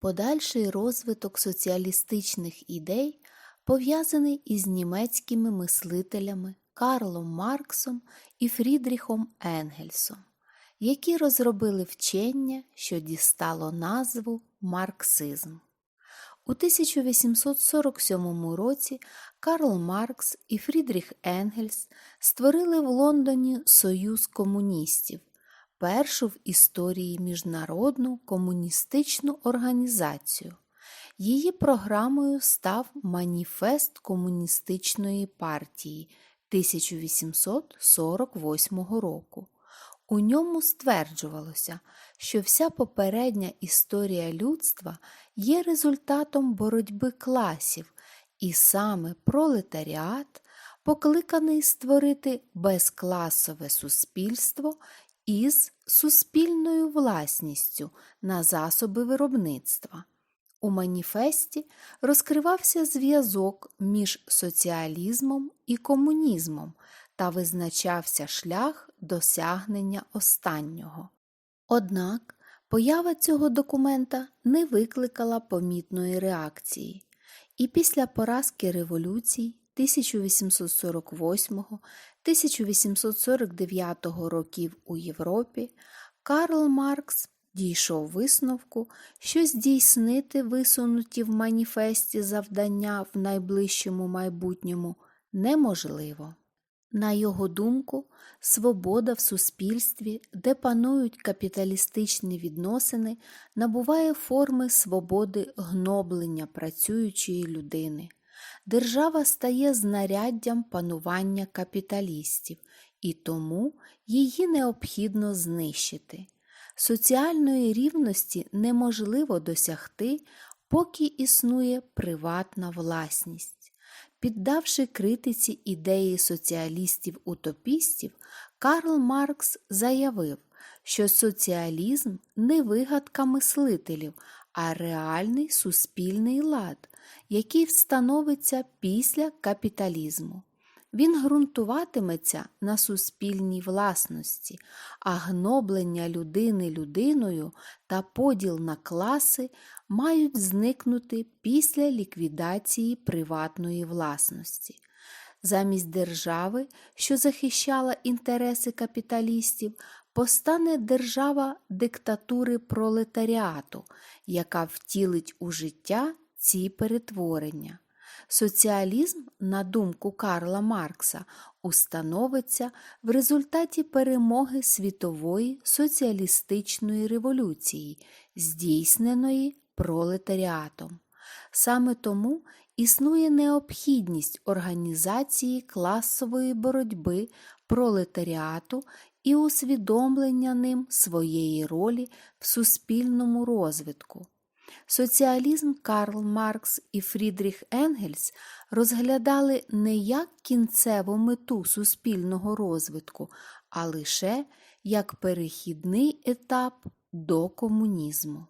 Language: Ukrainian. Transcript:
Подальший розвиток соціалістичних ідей пов'язаний із німецькими мислителями Карлом Марксом і Фрідріхом Енгельсом, які розробили вчення, що дістало назву марксизм. У 1847 році Карл Маркс і Фрідріх Енгельс створили в Лондоні Союз комуністів, першу в історії міжнародну комуністичну організацію. Її програмою став Маніфест Комуністичної партії 1848 року. У ньому стверджувалося, що вся попередня історія людства є результатом боротьби класів, і саме пролетаріат покликаний створити безкласове суспільство із суспільною власністю на засоби виробництва. У маніфесті розкривався зв'язок між соціалізмом і комунізмом та визначався шлях досягнення останнього. Однак поява цього документа не викликала помітної реакції, і після поразки революцій 1848-1849 років у Європі Карл Маркс дійшов висновку, що здійснити висунуті в маніфесті завдання в найближчому майбутньому неможливо. На його думку, свобода в суспільстві, де панують капіталістичні відносини, набуває форми свободи гноблення працюючої людини. Держава стає знаряддям панування капіталістів, і тому її необхідно знищити. Соціальної рівності неможливо досягти, поки існує приватна власність. Піддавши критиці ідеї соціалістів-утопістів, Карл Маркс заявив, що соціалізм не вигадка мислителів, а реальний суспільний лад, який встановиться після капіталізму. Він ґрунтуватиметься на суспільній власності, а гноблення людини людиною та поділ на класи мають зникнути після ліквідації приватної власності. Замість держави, що захищала інтереси капіталістів, постане держава диктатури пролетаріату, яка втілить у життя ці перетворення. Соціалізм, на думку Карла Маркса, установиться в результаті перемоги світової соціалістичної революції, здійсненої пролетаріатом. Саме тому існує необхідність організації класової боротьби пролетаріату і усвідомлення ним своєї ролі в суспільному розвитку. Соціалізм Карл Маркс і Фрідріх Енгельс розглядали не як кінцеву мету суспільного розвитку, а лише як перехідний етап до комунізму.